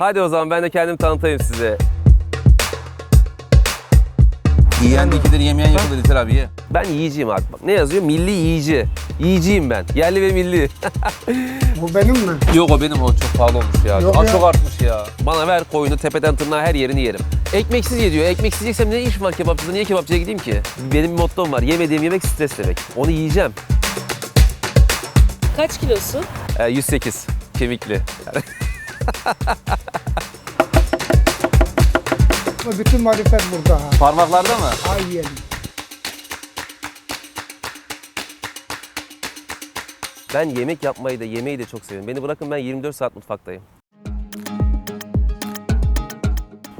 Hadi o zaman ben de kendimi tanıtayım size. Yiyen dikilir, yemeyen yıkılır İtir abi ye. Ben yiyiciyim abi. Bak, Ne yazıyor? Milli yiyici. Yiyiciyim ben. Yerli ve milli. Bu benim mi? Yok o benim o çok pahalı olmuş ya. Yok Aa, ya. çok artmış ya. Bana ver koyunu tepeden tırnağa her yerini yerim. Ekmeksiz ye diyor. Ekmeksiz yiyeceksem ne iş var kebapçıda? Niye kebapçıya gideyim ki? Benim bir mottom var. Yemediğim yemek stres demek. Onu yiyeceğim. Kaç kilosun? Ee, 108. Kemikli. Bu bütün marifet burada ha. Parmaklarda mı? Ay yiyelim. Ben yemek yapmayı da yemeği de çok seviyorum. Beni bırakın ben 24 saat mutfaktayım.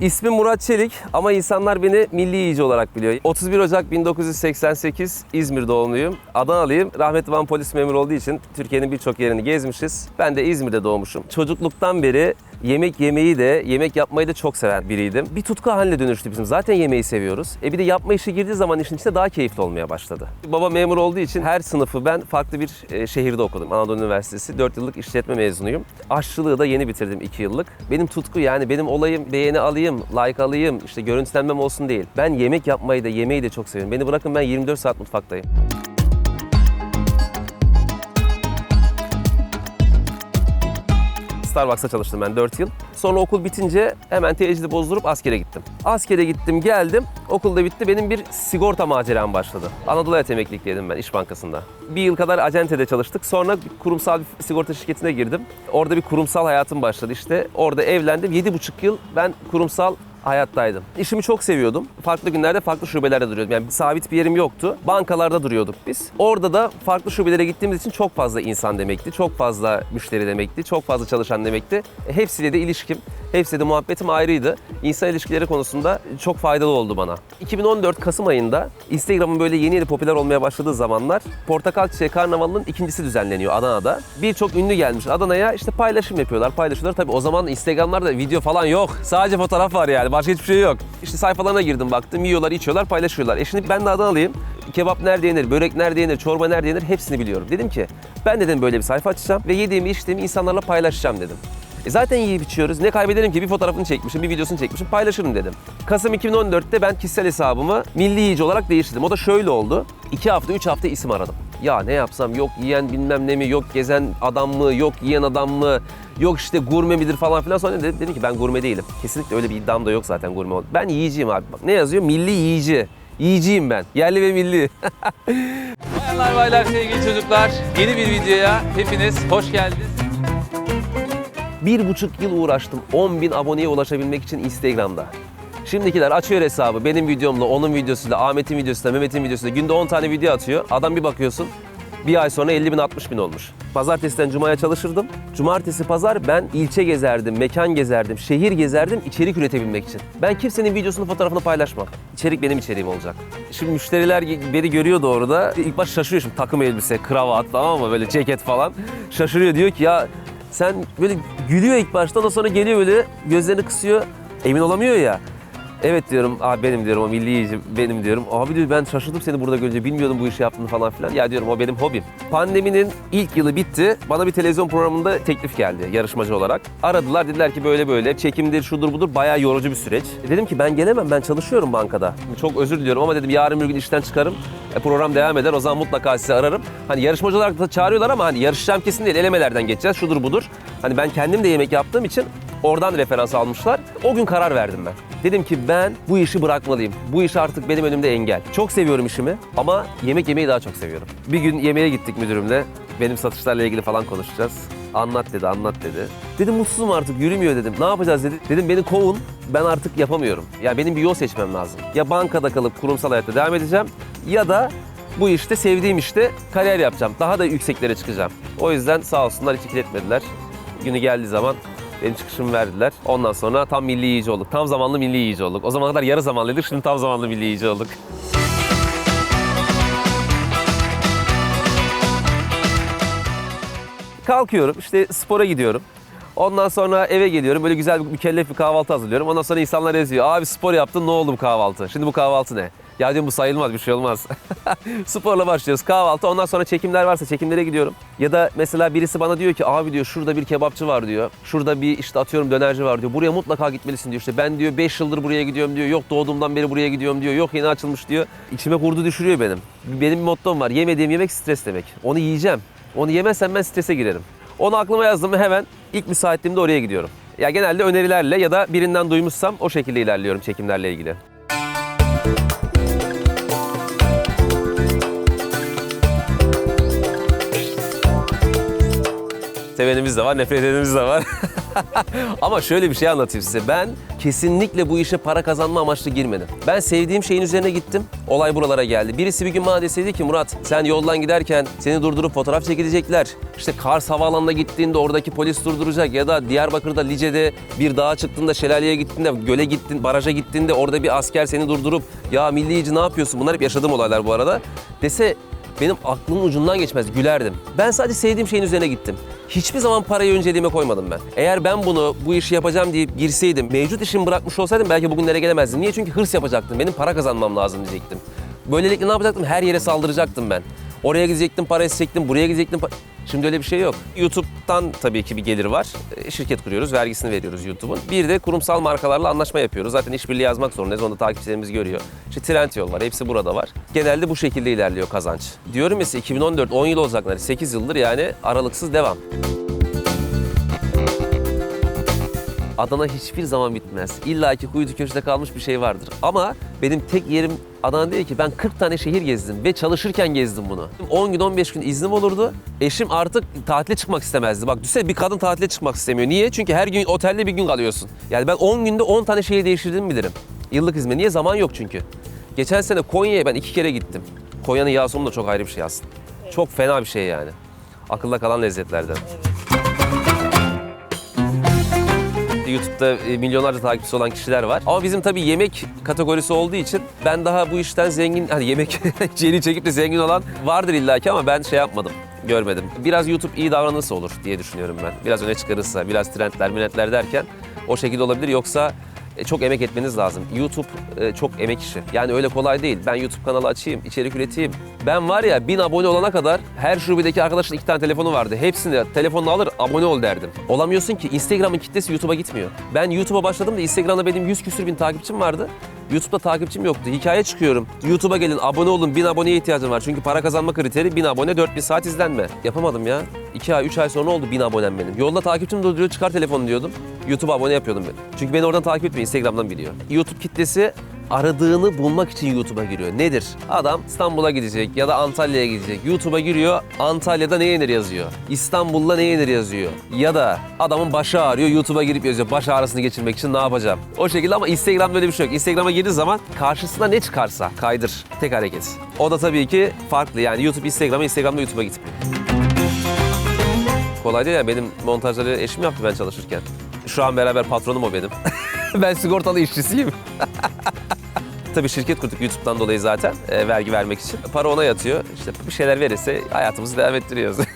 İsmim Murat Çelik ama insanlar beni milli yiyici olarak biliyor. 31 Ocak 1988 İzmir doğumluyum. Adanalıyım. Rahmetli Van polis memuru olduğu için Türkiye'nin birçok yerini gezmişiz. Ben de İzmir'de doğmuşum. Çocukluktan beri yemek yemeyi de, yemek yapmayı da çok seven biriydim. Bir tutku haline dönüştü bizim. Zaten yemeği seviyoruz. E bir de yapma işi girdiği zaman işin içine daha keyifli olmaya başladı. Baba memur olduğu için her sınıfı ben farklı bir e, şehirde okudum. Anadolu Üniversitesi 4 yıllık işletme mezunuyum. Aşçılığı da yeni bitirdim 2 yıllık. Benim tutku yani benim olayım beğeni alayım, like alayım, işte görüntülenmem olsun değil. Ben yemek yapmayı da yemeği de çok seviyorum. Beni bırakın ben 24 saat mutfaktayım. Starbucks'ta çalıştım ben 4 yıl. Sonra okul bitince hemen tecili bozdurup askere gittim. Askere gittim geldim. Okulda bitti. Benim bir sigorta maceram başladı. Anadolu Hayat Emeklilikteydim ben İş Bankası'nda. Bir yıl kadar acentede çalıştık. Sonra kurumsal bir sigorta şirketine girdim. Orada bir kurumsal hayatım başladı işte. Orada evlendim. 7,5 yıl ben kurumsal hayattaydım. İşimi çok seviyordum. Farklı günlerde farklı şubelerde duruyordum. Yani sabit bir yerim yoktu. Bankalarda duruyorduk biz. Orada da farklı şubelere gittiğimiz için çok fazla insan demekti. Çok fazla müşteri demekti. Çok fazla çalışan demekti. Hepsiyle de ilişkim, hepsiyle de muhabbetim ayrıydı. İnsan ilişkileri konusunda çok faydalı oldu bana. 2014 Kasım ayında Instagram'ın böyle yeni yeni popüler olmaya başladığı zamanlar Portakal Çiçeği Karnavalı'nın ikincisi düzenleniyor Adana'da. Birçok ünlü gelmiş Adana'ya işte paylaşım yapıyorlar, paylaşıyorlar. Tabii o zaman Instagram'larda video falan yok. Sadece fotoğraf var yani. Başka hiçbir şey yok. İşte sayfalarına girdim baktım. Yiyorlar, içiyorlar, paylaşıyorlar. E şimdi ben de Adanalıyım. Kebap nerede yenir, börek nerede yenir, çorba nerede yenir hepsini biliyorum. Dedim ki ben dedim böyle bir sayfa açacağım ve yediğimi içtiğimi insanlarla paylaşacağım dedim. E zaten yiyip içiyoruz. Ne kaybederim ki? Bir fotoğrafını çekmişim, bir videosunu çekmişim, paylaşırım dedim. Kasım 2014'te ben kişisel hesabımı milli yiyici olarak değiştirdim. O da şöyle oldu. 2 hafta, 3 hafta isim aradım. Ya ne yapsam yok yiyen bilmem ne mi, yok gezen adam mı, yok yiyen adam mı, yok işte gurme midir falan filan. Sonra dedim, dedim ki ben gurme değilim. Kesinlikle öyle bir iddiam da yok zaten gurme ol. Ben yiyiciyim abi. Bak ne yazıyor? Milli yiyici. Yiyiciyim ben. Yerli ve milli. Bayanlar baylar sevgili çocuklar. Yeni bir videoya hepiniz hoş geldiniz. Bir buçuk yıl uğraştım 10 bin aboneye ulaşabilmek için Instagram'da. Şimdikiler açıyor hesabı benim videomla, onun videosuyla, Ahmet'in videosuyla, Mehmet'in videosuyla günde 10 tane video atıyor. Adam bir bakıyorsun bir ay sonra 50 bin 60 bin olmuş. Pazartesiden cumaya çalışırdım. Cumartesi pazar ben ilçe gezerdim, mekan gezerdim, şehir gezerdim içerik üretebilmek için. Ben kimsenin videosunu fotoğrafını paylaşmam. İçerik benim içeriğim olacak. Şimdi müşteriler beni görüyor doğru da ilk baş şaşırıyor şimdi takım elbise, kravat tamam mı böyle ceket falan. Şaşırıyor diyor ki ya sen böyle gülüyor ilk başta ondan sonra geliyor böyle gözlerini kısıyor. Emin olamıyor ya. Evet diyorum abi benim diyorum o milli yiyici benim diyorum. Abi diyor ben şaşırdım seni burada görünce bilmiyordum bu işi yaptığını falan filan. Ya diyorum o benim hobim. Pandeminin ilk yılı bitti. Bana bir televizyon programında teklif geldi yarışmacı olarak. Aradılar dediler ki böyle böyle çekimdir şudur budur bayağı yorucu bir süreç. Dedim ki ben gelemem ben çalışıyorum bankada. Çok özür diliyorum ama dedim yarın bir gün işten çıkarım. E, program devam eder o zaman mutlaka sizi ararım. Hani yarışmacı olarak da çağırıyorlar ama hani yarışacağım kesin değil elemelerden geçeceğiz şudur budur. Hani ben kendim de yemek yaptığım için oradan referans almışlar. O gün karar verdim ben. Dedim ki ben bu işi bırakmalıyım. Bu iş artık benim önümde engel. Çok seviyorum işimi ama yemek yemeyi daha çok seviyorum. Bir gün yemeğe gittik müdürümle. Benim satışlarla ilgili falan konuşacağız. Anlat dedi, anlat dedi. Dedim mutsuzum artık, yürümüyor dedim. Ne yapacağız dedi. Dedim beni kovun, ben artık yapamıyorum. Ya benim bir yol seçmem lazım. Ya bankada kalıp kurumsal hayatta devam edeceğim ya da bu işte sevdiğim işte kariyer yapacağım. Daha da yükseklere çıkacağım. O yüzden sağ olsunlar hiç ikiletmediler. Günü geldiği zaman benim çıkışımı verdiler. Ondan sonra tam milli yiyici olduk. Tam zamanlı milli yiyici olduk. O zamana kadar yarı zamanlıydık. Şimdi tam zamanlı milli yiyici olduk. Kalkıyorum işte spora gidiyorum. Ondan sonra eve geliyorum. Böyle güzel bir mükellef bir kahvaltı hazırlıyorum. Ondan sonra insanlar yazıyor. Abi spor yaptın ne oldu bu kahvaltı? Şimdi bu kahvaltı ne? Ya diyorum bu sayılmaz bir şey olmaz. Sporla başlıyoruz kahvaltı ondan sonra çekimler varsa çekimlere gidiyorum. Ya da mesela birisi bana diyor ki abi diyor şurada bir kebapçı var diyor. Şurada bir işte atıyorum dönerci var diyor. Buraya mutlaka gitmelisin diyor. İşte ben diyor 5 yıldır buraya gidiyorum diyor. Yok doğduğumdan beri buraya gidiyorum diyor. Yok yeni açılmış diyor. İçime kurdu düşürüyor benim. Benim bir mottom var. Yemediğim yemek stres demek. Onu yiyeceğim. Onu yemezsem ben strese girerim. Onu aklıma yazdım hemen ilk müsaitliğimde oraya gidiyorum. Ya genelde önerilerle ya da birinden duymuşsam o şekilde ilerliyorum çekimlerle ilgili. Sevenimiz de var, nefret edenimiz de var. Ama şöyle bir şey anlatayım size. Ben kesinlikle bu işe para kazanma amaçlı girmedim. Ben sevdiğim şeyin üzerine gittim. Olay buralara geldi. Birisi bir gün bana deseydi ki Murat sen yoldan giderken seni durdurup fotoğraf çekilecekler. İşte Kars Havaalanı'na gittiğinde oradaki polis durduracak ya da Diyarbakır'da Lice'de bir dağa çıktığında, şelaleye gittiğinde, göle gittin, baraja gittiğinde orada bir asker seni durdurup ya milliyici ne yapıyorsun? Bunlar hep yaşadığım olaylar bu arada. Dese benim aklımın ucundan geçmez, gülerdim. Ben sadece sevdiğim şeyin üzerine gittim. Hiçbir zaman parayı önceliğime koymadım ben. Eğer ben bunu, bu işi yapacağım deyip girseydim, mevcut işimi bırakmış olsaydım belki bugünlere gelemezdim. Niye? Çünkü hırs yapacaktım. Benim para kazanmam lazım diyecektim. Böylelikle ne yapacaktım? Her yere saldıracaktım ben. Oraya gidecektim, para isteyecektim, buraya gidecektim. Şimdi öyle bir şey yok. YouTube'dan tabii ki bir gelir var. E, Şirket kuruyoruz, vergisini veriyoruz YouTube'un. Bir de kurumsal markalarla anlaşma yapıyoruz. Zaten işbirliği yazmak zorundayız. Onu da takipçilerimiz görüyor. İşte Trendyol var, hepsi burada var. Genelde bu şekilde ilerliyor kazanç. Diyorum ya size 2014, 10 yıl olacak neredeyse, 8 yıldır yani aralıksız devam. Adana hiçbir zaman bitmez. İlla ki kuytu köşede kalmış bir şey vardır. Ama benim tek yerim Adana değil ki. Ben 40 tane şehir gezdim ve çalışırken gezdim bunu. 10 gün 15 gün iznim olurdu. Eşim artık tatile çıkmak istemezdi. Bak düşünsene bir kadın tatile çıkmak istemiyor. Niye? Çünkü her gün otelde bir gün kalıyorsun. Yani ben 10 günde 10 tane şehir değiştirdiğimi bilirim. Yıllık izme. Niye? Zaman yok çünkü. Geçen sene Konya'ya ben iki kere gittim. Konya'nın yağ sonu da çok ayrı bir şey aslında. Çok fena bir şey yani. Akılda kalan lezzetlerden. YouTube'da e, milyonlarca takipçisi olan kişiler var. Ama bizim tabii yemek kategorisi olduğu için ben daha bu işten zengin, hani yemek içeriği çekip de zengin olan vardır illaki ama ben şey yapmadım. Görmedim. Biraz YouTube iyi davranırsa olur diye düşünüyorum ben. Biraz öne çıkarırsa, biraz trendler, milletler derken o şekilde olabilir. Yoksa çok emek etmeniz lazım. YouTube e, çok emek işi. Yani öyle kolay değil. Ben YouTube kanalı açayım, içerik üreteyim. Ben var ya bin abone olana kadar her şubedeki arkadaşın iki tane telefonu vardı. Hepsini telefonunu alır abone ol derdim. Olamıyorsun ki Instagram'ın kitlesi YouTube'a gitmiyor. Ben YouTube'a başladım da Instagram'da benim 100 küsür bin takipçim vardı. YouTube'da takipçim yoktu. Hikaye çıkıyorum. YouTube'a gelin abone olun. 1000 aboneye ihtiyacım var. Çünkü para kazanma kriteri 1000 abone 4000 saat izlenme. Yapamadım ya. 2 ay 3 ay sonra oldu 1000 abonem benim. Yolda takipçim durduruyor çıkar telefonu diyordum. YouTube'a abone yapıyordum ben. Çünkü beni oradan takip etmiyor. Instagram'dan biliyor. YouTube kitlesi aradığını bulmak için YouTube'a giriyor. Nedir? Adam İstanbul'a gidecek ya da Antalya'ya gidecek. YouTube'a giriyor. Antalya'da ne yenir yazıyor. İstanbul'da ne yenir yazıyor. Ya da adamın başı ağrıyor. YouTube'a girip yazıyor. Baş ağrısını geçirmek için ne yapacağım? O şekilde ama Instagram'da öyle bir şey yok. Instagram'a girdiği zaman karşısına ne çıkarsa kaydır. Tek hareket. O da tabii ki farklı. Yani YouTube Instagram'a, Instagram'da YouTube'a gitmiyor. Kolay değil yani. Benim montajları eşim yaptı ben çalışırken. Şu an beraber patronum o benim. ben sigortalı işçisiyim. Tabii şirket kurduk YouTube'dan dolayı zaten e, vergi vermek için. Para ona yatıyor. İşte bir şeyler verirse hayatımızı devam ettiriyoruz.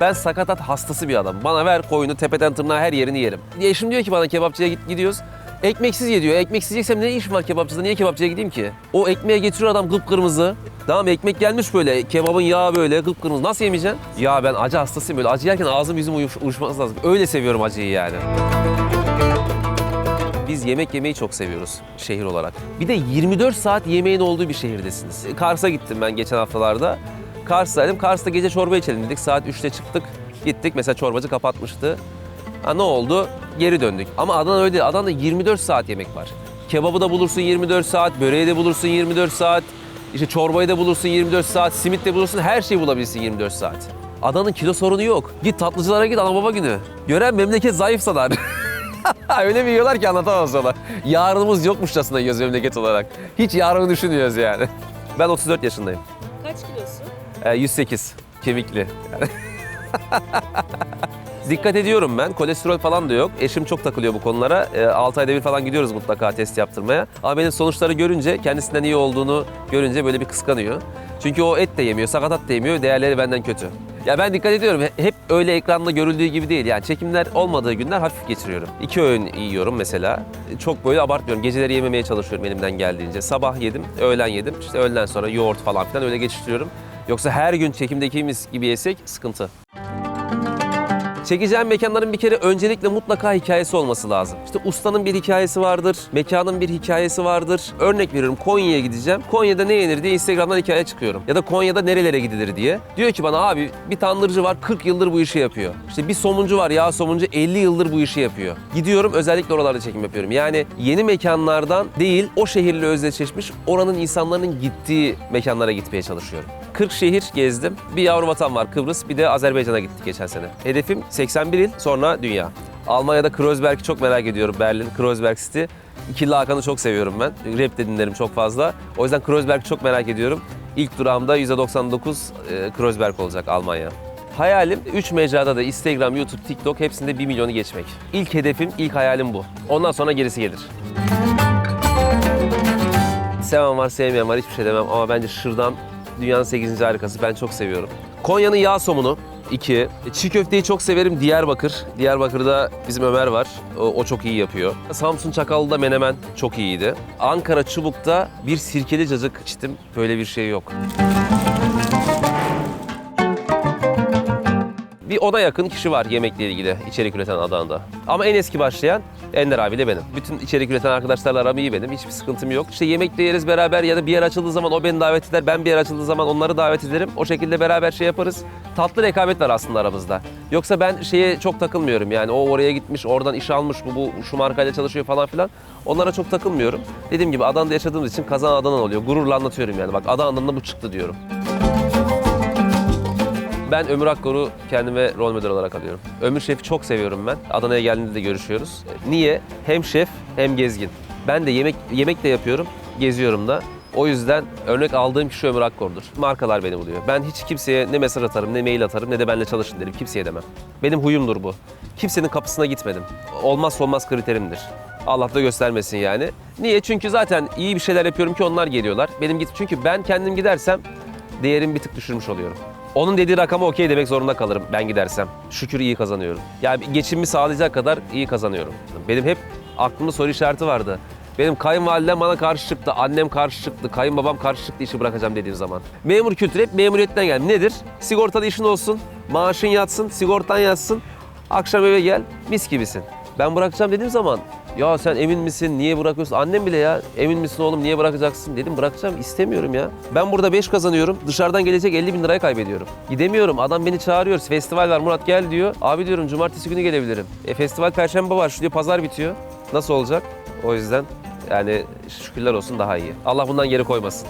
Ben sakatat hastası bir adam. Bana ver koyunu tepeden tırnağa her yerini yerim. Eşim diyor ki bana kebapçıya git, gidiyoruz. Ekmeksiz ye diyor. Ekmeksiz yesem ne işim var kebapçıda? Niye kebapçıya gideyim ki? O ekmeğe getiriyor adam kıpkırmızı. Tamam ekmek gelmiş böyle. Kebabın yağı böyle kıpkırmızı. Nasıl yemeyeceksin? Ya ben acı hastasıyım böyle. Acı yerken ağzım yüzüm uyuş, uyuşması lazım. Öyle seviyorum acıyı yani. Biz yemek yemeyi çok seviyoruz şehir olarak. Bir de 24 saat yemeğin olduğu bir şehirdesiniz. Kars'a gittim ben geçen haftalarda. Kars'taydım. Kars'ta gece çorba içelim dedik. Saat 3'te çıktık. Gittik mesela çorbacı kapatmıştı. Ha, ne oldu? Geri döndük. Ama Adana öyle değil. Adana'da 24 saat yemek var. Kebabı da bulursun 24 saat, böreği de bulursun 24 saat. İşte çorbayı da bulursun 24 saat, simit de bulursun, her şeyi bulabilirsin 24 saat. Adana'nın kilo sorunu yok. Git tatlıcılara git ana baba günü. Gören memleket zayıf sanar. Öyle bir yiyorlar ki anlatamam sana. Yarınımız yokmuşçasına yiyoruz memleket olarak. Hiç yarını düşünmüyoruz yani. Ben 34 yaşındayım. Kaç kilosun? Ee, 108 kemikli. Dikkat ediyorum ben. Kolesterol falan da yok. Eşim çok takılıyor bu konulara. 6 ayda bir falan gidiyoruz mutlaka test yaptırmaya. Ama benim sonuçları görünce, kendisinden iyi olduğunu görünce böyle bir kıskanıyor. Çünkü o et de yemiyor, sakatat da yemiyor. Değerleri benden kötü. Ya ben dikkat ediyorum. Hep öyle ekranda görüldüğü gibi değil. Yani çekimler olmadığı günler hafif geçiriyorum. İki öğün yiyorum mesela. Çok böyle abartmıyorum. Geceleri yememeye çalışıyorum elimden geldiğince. Sabah yedim, öğlen yedim. İşte öğleden sonra yoğurt falan filan öyle geçiştiriyorum. Yoksa her gün çekimdekimiz gibi yesek sıkıntı. Çekeceğim mekanların bir kere öncelikle mutlaka hikayesi olması lazım. İşte ustanın bir hikayesi vardır, mekanın bir hikayesi vardır. Örnek veriyorum Konya'ya gideceğim. Konya'da ne yenir diye Instagram'dan hikaye çıkıyorum. Ya da Konya'da nerelere gidilir diye. Diyor ki bana abi bir tandırcı var 40 yıldır bu işi yapıyor. İşte bir somuncu var yağ somuncu 50 yıldır bu işi yapıyor. Gidiyorum özellikle oralarda çekim yapıyorum. Yani yeni mekanlardan değil o şehirle özdeşleşmiş oranın insanların gittiği mekanlara gitmeye çalışıyorum. 40 şehir gezdim. Bir yavru vatan var Kıbrıs, bir de Azerbaycan'a gittik geçen sene. Hedefim 81 il, sonra dünya. Almanya'da Kreuzberg'i çok merak ediyorum. Berlin, Kreuzberg City. İkili Hakan'ı çok seviyorum ben. Rap de dinlerim çok fazla. O yüzden Kreuzberg'i çok merak ediyorum. İlk durağımda %99 e, Kreuzberg olacak Almanya. Hayalim 3 mecrada da Instagram, YouTube, TikTok hepsinde 1 milyonu geçmek. İlk hedefim, ilk hayalim bu. Ondan sonra gerisi gelir. Seven var, sevmeyen var hiçbir şey demem ama bence şırdan dünyanın 8. harikası. Ben çok seviyorum. Konya'nın yağ somunu 2. Çiğ köfteyi çok severim Diyarbakır. Diyarbakır'da bizim Ömer var. O, o çok iyi yapıyor. Samsun Çakallı'da menemen çok iyiydi. Ankara Çubuk'ta bir sirkeli cacık içtim. Böyle bir şey yok. Bir ona yakın kişi var yemekle ilgili içerik üreten Adana'da. Ama en eski başlayan Ender abi de benim. Bütün içerik üreten arkadaşlarla aram iyi benim. Hiçbir sıkıntım yok. İşte yemek de yeriz beraber ya da bir yer açıldığı zaman o beni davet eder. Ben bir yer açıldığı zaman onları davet ederim. O şekilde beraber şey yaparız. Tatlı rekabet var aslında aramızda. Yoksa ben şeye çok takılmıyorum yani. O oraya gitmiş, oradan iş almış, bu, bu şu markayla çalışıyor falan filan. Onlara çok takılmıyorum. Dediğim gibi Adana'da yaşadığımız için kazan Adana oluyor. Gururla anlatıyorum yani. Bak Adana'dan da bu çıktı diyorum. Ben Ömür Akkor'u kendime rol model olarak alıyorum. Ömür Şef'i çok seviyorum ben. Adana'ya geldiğinde de görüşüyoruz. Niye? Hem şef hem gezgin. Ben de yemek yemek de yapıyorum, geziyorum da. O yüzden örnek aldığım kişi Ömür Akkor'dur. Markalar beni buluyor. Ben hiç kimseye ne mesaj atarım, ne mail atarım, ne de benimle çalışın derim. Kimseye demem. Benim huyumdur bu. Kimsenin kapısına gitmedim. Olmazsa olmaz kriterimdir. Allah da göstermesin yani. Niye? Çünkü zaten iyi bir şeyler yapıyorum ki onlar geliyorlar. Benim git çünkü ben kendim gidersem değerimi bir tık düşürmüş oluyorum. Onun dediği rakama okey demek zorunda kalırım ben gidersem. Şükür iyi kazanıyorum. Yani geçimimi sağlayacak kadar iyi kazanıyorum. Benim hep aklımda soru işareti vardı. Benim kayınvalidem bana karşı çıktı, annem karşı çıktı, kayınbabam karşı çıktı işi bırakacağım dediğim zaman. Memur kültürü hep memuriyetten geldi. Nedir? Sigortalı işin olsun, maaşın yatsın, sigortan yatsın, akşam eve gel, mis gibisin. Ben bırakacağım dediğim zaman ya sen emin misin? Niye bırakıyorsun? Annem bile ya emin misin oğlum niye bırakacaksın dedim. Bırakacağım istemiyorum ya. Ben burada 5 kazanıyorum. Dışarıdan gelecek 50 bin lirayı kaybediyorum. Gidemiyorum. Adam beni çağırıyor. Festival var Murat gel diyor. Abi diyorum cumartesi günü gelebilirim. E festival perşembe var. Şu diyor pazar bitiyor. Nasıl olacak? O yüzden yani şükürler olsun daha iyi. Allah bundan geri koymasın.